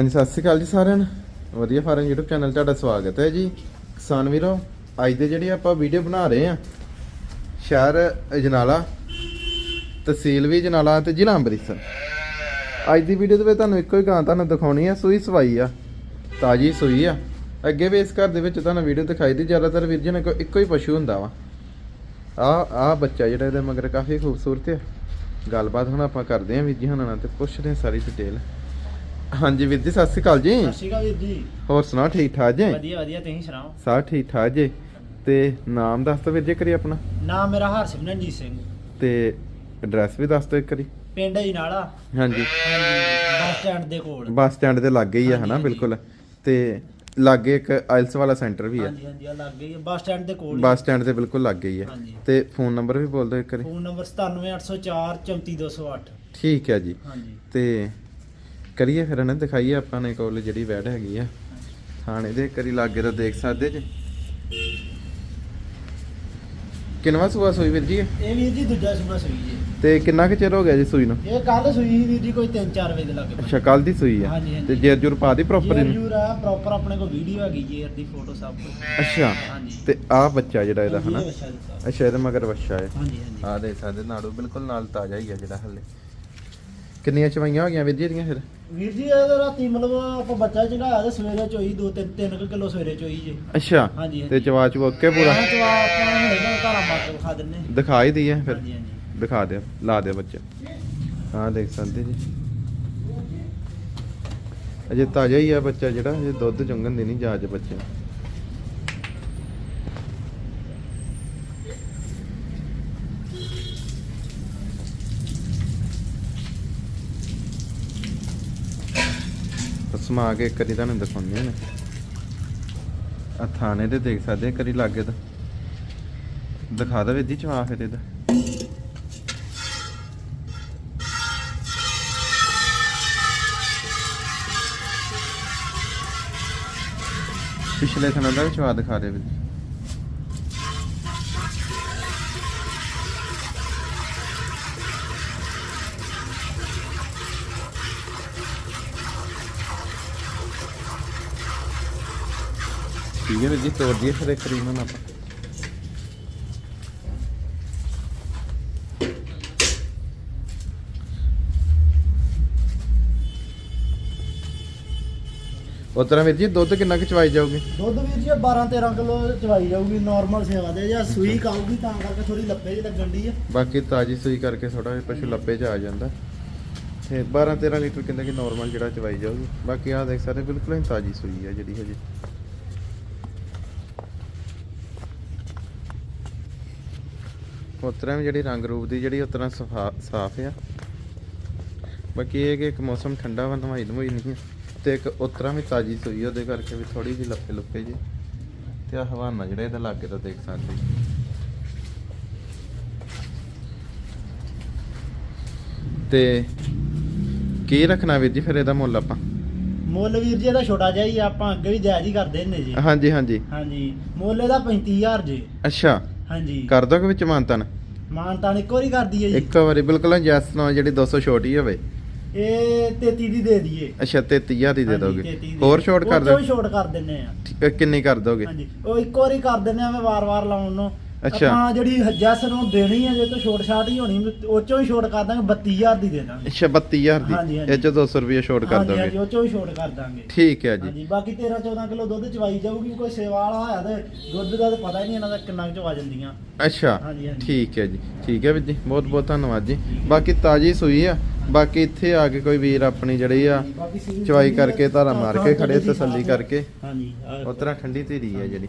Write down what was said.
ਹਾਂਜੀ, ਸਤਿ ਸ਼੍ਰੀ ਅਕਾਲ ਜੀ ਸਾਰਿਆਂ ਨੂੰ। ਵਧੀਆ ਫਾਰਮ YouTube ਚੈਨਲ ਤੁਹਾਡਾ ਸਵਾਗਤ ਹੈ ਜੀ। ਕਿਸਾਨ ਵੀਰੋ, ਅੱਜ ਦੇ ਜਿਹੜੇ ਆਪਾਂ ਵੀਡੀਓ ਬਣਾ ਰਹੇ ਆ ਸ਼ਹਿਰ ਅਜਨਾਲਾ, ਤਹਿਸੀਲ ਵੀ ਅਜਨਾਲਾ ਤੇ ਜ਼ਿਲ੍ਹਾ ਅੰਮ੍ਰਿਤਸਰ। ਅੱਜ ਦੀ ਵੀਡੀਓ ਦੇ ਵਿੱਚ ਤੁਹਾਨੂੰ ਇੱਕੋ ਹੀ ਗਾਂ ਤੁਹਾਨੂੰ ਦਿਖਾਉਣੀ ਆ, ਸੂਈ ਸਵਾਈ ਆ, ਤਾਜੀ ਸੂਈ ਆ। ਅੱਗੇ ਵੀ ਇਸ ਘਰ ਦੇ ਵਿੱਚ ਤੁਹਾਨੂੰ ਵੀਡੀਓ ਦਿਖਾਈ ਦੀ, ਜ਼ਿਆਦਾਤਰ ਵੀਰ ਜੀ ਨੇ ਕੋ ਇੱਕੋ ਹੀ ਪਸ਼ੂ ਹੁੰਦਾ ਵਾ। ਆ ਆ ਬੱਚਾ ਜਿਹੜਾ ਇਹਦੇ ਮਗਰ ਕਾਫੀ ਖੂਬਸੂਰਤ ਆ। ਗੱਲਬਾਤ ਹੁਣ ਆਪਾਂ ਕਰਦੇ ਆਂ ਵੀਰ ਜੀ ਹੁਣਾਂ ਨਾਲ ਤੇ ਪੁੱਛਦੇ ਆਂ ਸਾਰੀ ਡਿਟੇਲ ਹਾਂਜੀ ਵੀਰ ਜੀ ਸਤਿ ਸ਼੍ਰੀ ਅਕਾਲ ਜੀ। ਸਤਿ ਸ਼੍ਰੀ ਅਕਾਲ ਵੀਰ ਜੀ। ਹੋਰ ਸੁਣਾਓ ਠੀਕ ਠਾਕ ਜੀ? ਵਧੀਆ ਵਧੀਆ ਤੁਸੀਂ ਸੁਣਾਓ? ਸਭ ਠੀਕ ਠਾਕ ਜੀ। ਤੇ ਨਾਮ ਦੱਸ ਦਿਓ ਵੀਰ ਜੀ ਕਰੀ ਆਪਣਾ। ਨਾਮ ਮੇਰਾ ਹਰਸਿਮਰਨਜੀਤ ਸਿੰਘ। ਤੇ ਐਡਰੈਸ ਵੀ ਦੱਸ ਦਿਓ ਇੱਕ ਵਾਰੀ। ਪਿੰਡ ਹੈ ਨਾਲਾ ਹਾਂਜੀ ਬੱਸ ਸਟੈਂਡ ਦੇ ਕੋਲ। ਬੱਸ ਸਟੈਂਡ ਦੇ ਲਾਗੇ ਹੀ ਆ ਹਨਾ। ਬਿਲਕੁਲ। ਤੇ ਲਾਗੇ ਇੱਕ ਆਇਲਸ ਵਾਲਾ ਸੈਂਟਰ ਵੀ ਆ। ਹਾਂਜੀ ਹਾਂਜੀ ਆ ਲੱਗ ਗਈ ਬੱਸ ਸਟੈਂਡ ਦੇ ਕੋਲ ਹੀ। ਬੱਸ ਸਟੈਂਡ ਦੇ ਬਿਲਕੁਲ ਲਾਗੇ ਹੀ ਹਾਂਜੀ। ਤੇ ਫੋਨ ਨੰਬਰ ਵੀ ਬੋਲ ਦਿਓ ਇੱਕ ਵਾਰੀ। ਫੋਨ ਨੰਬਰ 97804 34208 ਠੀਕ ਹੈ ਜੀ। ਹਾਂਜੀ। ਤੇ ਕਰੀਏ ਫਿਰ ਨਾ ਦਿਖਾਈਏ ਆਪਾਂ ਨੇ ਕੋਲ ਜਿਹੜੀ ਵੈਡ ਹੈਗੀ ਆ। ਥਾਣੇ ਦੇ ਕਰੀ ਲਾਗੇ ਤਾਂ ਦੇਖ ਸਕਦੇ ਜੀ। ਕਿੰਨਵਾ ਸੂਆ ਸੂਈ ਵੀਰ ਜੀ? ਇਹ? ਇਹ ਵੀਰ ਜੀ ਦੂਜਾ ਸੂਆ ਸੂਈ ਜੀ। ਤੇ ਕਿੰਨਾ ਕੁ ਚਿਰ ਹੋ ਗਿਆ ਜੀ ਸੂਈ ਨੂੰ? ਇਹ ਕੱਲ ਸੂਈ ਸੀ ਵੀਰ ਜੀ ਕੋਈ 3-4 ਵਜੇ ਦੇ ਲੱਗੇ ਅੱਛਾ ਕੱਲ ਦੀ ਸੂਈ ਆ। ਹਾਂਜੀ, ਹਾਂਜੀ। ਤੇ ਜੇਰ ਜੁਰ ਪਾ ਦੀ ਪ੍ਰੋਪਰ ਜੀ ਇਹਨੂੰ? ਜੂਰ ਆ ਪ੍ਰੋਪਰ ਆਪਣੇ ਕੋਲ ਵੀਡੀਓ ਹੈਗੀ ਜੀ ਦੀ ਫੋਟੋ ਸਭ ਕੁਝ ਅੱਛਾ ਹਾਂਜੀ। ਤੇ ਆ ਬੱਚਾ ਜਿਹੜਾ ਇਹਦਾ ਹਨਾ। ਅੱਛਾ ਇਹਦੇ ਮਗਰ ਬੱਚਾ ਹੈ। ਹਾਂਜੀ ਹਾਂਜੀ। ਆ ਦੇ ਸਕਦੇ ਨਾੜੂ ਬਿਲਕੁਲ ਨਾਲ ਤਾਜ਼ਾ ਹੀ ਆ ਜਿਹੜਾ ਹੱਲੇ। ਕਿੰਨੀਆਂ ਚਵਾਈਆਂ ਹੋ ਗਈਆਂ ਵੀਰ ਜੀ ਇਹਦੀਆਂ ਫਿਰ? ਵੀਰ ਜੀ ਇਹ ਰਾਤੀ ਮਤਲਬ ਆਪਾਂ ਬੱਚਾ ਚੜਾਇਆ ਤੇ ਸਵੇਰੇ ਚੋਈ 2-3 3 ਕਿਲੋ ਸਵੇਰੇ ਚੋਈ ਜੀ। ਅੱਛਾ ਹਾਂਜੀ, ਤੇ ਚਵਾ ਚੁ ਓਕੇ ਪੂਰਾ? ਹਾਂ ਚਵਾ ਆਪਾਂ ਹੁਣੇ ਨਾ ਘਰਾਂ ਮਾਰ ਕੇ ਖਾ ਦਿੰਨੇ ਦਿਖਾ ਹੀ ਦਈਏ ਫਿਰ। ਹਾਂਜੀ ਹਾਂਜੀ। ਦਿਖਾ ਦਿਓ ਲਾ ਦਿਓ ਬੱਚਾ। ਹਾਂ ਦੇਖ ਸਕਦੇ ਜੀ। ਅਜੇ ਤਾਜ਼ਾ ਹੀ ਆ ਬੱਚਾ ਜਿਹੜਾ ਅਜੇ ਦੁੱਧ ਚੁੰਗਣ ਦੀ ਨਹੀਂ ਜਾਜ ਬੱਚੇ ਨੂੰ। ਸਮਾ ਕੇ ਇੱਕ ਵਾਰੀ ਤੁਹਾਨੂੰ ਦਿਖਾਉਂਦੇ ਨੇ ਆ ਥਾਣੇ ਦੇ ਦੇਖ ਸਕਦੇ ਆ, ਕਰੀ ਲਾਗੇ ਤਾਂ। ਦਿਖਾ ਦੇ ਵੀਰ ਚਵਾ ਫਿਰ ਇਹਦਾ ਪਿਛਲੇ ਥਾਣੇ ਦਾ ਵੀ ਚਵਾ ਦਿਖਾ ਦੇ ਵੀਰ ਠੀਕ ਹੈ ਵੀਰ ਜੀ ਤੋੜ ਦਈਏ ਫਿਰ ਇੱਕ ਨੂੰ ਆਪਾਂ। ਉਸ ਤਰ੍ਹਾਂ ਵੀਰ ਜੀ ਦੁੱਧ ਕਿੰਨਾ ਕੁ ਚਵਾਈ ਜਾਊਗੀ? ਦੁੱਧ ਵੀਰ ਜੀ 12 13 ਕਿਲੋ ਚਵਾਈ ਜਾਊਗੀ ਨਾਰਮਲ ਸੇਵਾ ਦੇ ਜਾਂ ਸੂਈ ਕਾਊਗੀ ਤਾਂ ਕਰਕੇ ਥੋੜੀ ਲੱਪੇ ਜਿਹੀ ਲੱਗਣ ਦੀ ਆ। ਬਾਕੀ ਤਾਜੀ ਸੂਈ ਕਰਕੇ ਥੋੜਾ ਜਿਹਾ ਪਸ਼ੂ ਲੱਪੇ ਚ ਆ ਜਾਂਦਾ। ਤੇ 12 13 ਲੀਟਰ ਕਿੰਨਾ ਕਿ ਨਾਰਮਲ ਜਿਹੜਾ ਚਵਾਈ ਜਾਊਗੀ? ਬਾਕੀ ਆਹ ਦੇਖ ਸਕਦੇ ਬਿਲਕੁਲ ਹੀ ਤਾਜੀ ਸੂਈ ਹੈ ਜਿਹੜੀ ਹਜੇ। ਉਤਰਾਂ ਵੀ ਜਿਹੜੀ ਰੰਗ ਰੂਪ ਦੀ ਜਿਹੜੀ ਉਤਰਾਂ ਸਾਫ਼ ਆ। ਬਾਕੀ ਇਹ ਕਿ ਇੱਕ ਮੌਸਮ ਠੰਡਾ ਵਾ ਨਵਾਈ ਨਵਾਈ ਨਹੀਂ ਤੇ ਇੱਕ ਉਤਰਾਂ ਵੀ ਤਾਜੀ ਸੂਈ ਉਹਦੇ ਕਰਕੇ ਵੀ ਥੋੜੀ ਜਿਹੀ ਲੱਪੇ ਲੁੱਪੇ ਜੀ। ਤੇ ਆ ਹਵਾਨਾ ਜਿਹੜਾ ਇਹਦਾ ਲਾਗੇ ਤਾਂ ਦੇਖ ਸਕਦੇ। ਤੇ ਕੀ ਰੱਖਣਾ ਵੀਰ ਜੀ ਫਿਰ ਇਹਦਾ ਮੁੱਲ ਆਪਾਂ? ਮੁੱਲ ਵੀਰ ਜੀ ਇਹਦਾ ਛੋਟਾ ਜਿਹਾ ਹੀ ਆਪਾਂ ਅੱਗੇ ਵੀ ਜਾਇਜ਼ ਹੀ ਕਰਦੇ ਹੁੰਦੇ ਜੀ। ਹਾਂਜੀ ਹਾਂਜੀ। ਹਾਂਜੀ। ਮੁੱਲ ਇਹਦਾ 35000 ਜੀ। ਅੱਛਾ। ਹਾਂਜੀ। ਕਰ ਦੋਗੇ ਵਿੱਚ ਮਾਨਤਨ। ਮਾਨਤਾਨ ਇੱਕ ਵਾਰੀ ਕਰਦੀ ਹੈ ਜੀ। ਇੱਕ ਵਾਰੀ ਬਿਲਕੁਲ ਜੈਸ ਨਾਲ ਜਿਹੜੀ 200 ਛੋਟੀ ਹੋਵੇ। ਇਹ 33 ਦੀ ਦੇ ਦਈਏ। ਅੱਛਾ 33000 ਦੀ ਦੇ ਹਾਂਜੀ, ਦੋਗੇ। 33 ਦੀ। ਹੋਰ ਛੋਟ ਕਰ ਉਹ ਚੋਂ ਦੋ। ਹੀ ਛੋਟ ਕਰ ਦਿੰਨੇ ਆ। ਠੀਕ ਹੈ, ਕਿੰਨੀ ਕਰ ਦੋਗੇ? ਹਾਂਜੀ ਉਹ ਇੱਕ ਵਾਰੀ ਕਰ ਦਿੰਨੇ ਆ ਮੈਂ ਵਾਰ-ਵਾਰ ਲਾਉਣ ਨੂੰ। ਅੱਛਾ। ਆਪਾਂ ਜਿਹੜੀ ਜੈਸ ਨੂੰ ਦੇਣੀ ਹੈ ਜੇ ਤੋਂ ਛੋਟ ਛਾਟ ਹੀ ਹੋਣੀ ਉਹ ਚੋਂ ਹੀ ਛੋਟ ਕਰ ਦਾਂਗੇ 32000 ਦੀ ਦੇ ਦਾਂਗੇ। ਅੱਛਾ 32000 ਹਾਂਜੀ, ਦੀ। ਹਾਂਜੀ। ਇਹ ਚ 200 ਰੁਪਏ ਛੋਟ ਕਰ ਹਾਂਜੀ ਹਾਂਜੀ ਦੋਗੇ ਉਹ ਚੋਂ ਹੀ ਛੋਟ ਕਰ ਦਾਂਗੇ। ਠੀਕ ਹੈ ਜੀ। ਹਾਂਜੀ ਬਾਕੀ 13 14 ਕਿਲੋ ਦੁੱਧ ਚਵਾਈ ਜਾਊਗੀ ਕੋਈ ਸੇਵਾ ਵਾਲਾ ਹੋਇਆ ਤੇ ਦੁੱਧ ਦਾ ਤਾਂ ਪਤਾ ਹੀ ਨਹੀਂ ਇਹਨਾਂ ਦਾ ਕਿੰਨਾ ਕੁ ਚਵਾ ਜਾਂਦੀਆਂ। ਅੱਛਾ ਹਾਂਜੀ, ਹਾਂਜੀ। ਠੀਕ ਹੈ ਜੀ ਠੀਕ ਹੈ ਵੀਰ ਜੀ ਬਹੁਤ ਬਹੁਤ ਧੰਨਵਾਦ ਜੀ। ਬਾਕੀ ਤਾਜੀ ਸੂਈ ਆ ਬਾਕੀ ਇੱਥੇ ਆ ਕੇ ਕੋਈ ਵੀਰ ਆਪਣੀ ਜਿਹੜੀ ਆ ਚਵਾਈ ਕਰਕੇ ਧਾਰਾ ਮਾਰ ਕੇ ਖੜੇ ਤਸੱਲੀ ਕਰਕੇ। ਹਾਂਜੀ ਤਰ੍ਹਾਂ ਠੰਡੀ ਧੀਰੀ ਹੈ ਜਿਹੜੀ।